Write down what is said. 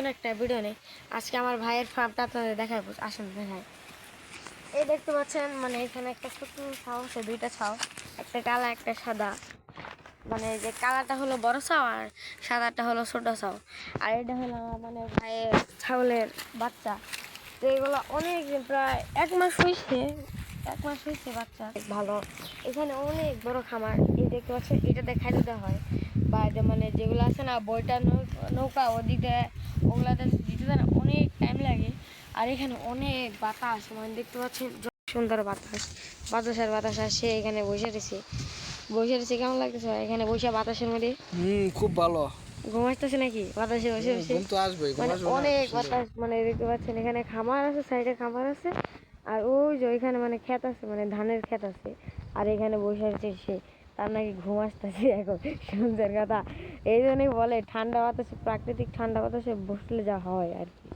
নতুন একটা ভিডিও নেই। আজকে আমার ভাইয়ের ফার্মটা আপনাদের দেখাবো। আসেন দেখায় এই দেখতে পাচ্ছেন মানে এখানে একটা ছোট ছাও আছে দুইটা ছাও একটা কালা, একটা সাদা। মানে যে কালাটা হলো বড় ছাও আর সাদাটা হলো ছোট ছাও আর এটা হলো মানে ভাইয়ের ছাগলের বাচ্চা। তো এগুলো অনেক প্রায় এক মাস হয়েছে, এক মাস হয়েছে বাচ্চা। ভালো। এখানে অনেক বড় খামার। এই দেখতে পাচ্ছেন এটাতে খাইতে দেওয়া হয়। এটা মানে যেগুলো আছে না বইটা নৌকা ওদিকে ওগুলাতে দিতে না অনেক টাইম লাগে। আর এখানে অনেক বাতাস মানে দেখতে পাচ্ছেন সুন্দর বাতাস। বাতাসের বাতাস আসছে এখানে বসে রয়েছে। বসে রয়েছে কেমন লাগতেছে এখানে বসে বাতাসের মধ্যে? হুম খুব ভালো। ঘুম আসতেছে নাকি? বাতাসে বসে বসে? ঘুম তো আসবে মানে অনেক বাতাস মানে দেখতে পাচ্ছেন এখানে খামার আছে সাইডে খামার আছে। আর ওই যে ওইখানে মানে ক্ষেত আছে মানে ধানের ক্ষেত আছে। আর এখানে বসে আছে সে। তার নাকি ঘুম আসতেছে এখন সূর্যের কথা। এই জন্যই বলে, ঠান্ডা বাতাসে, প্রাকৃতিক ঠান্ডা বাতাসে বসলে যা হয় আর কি।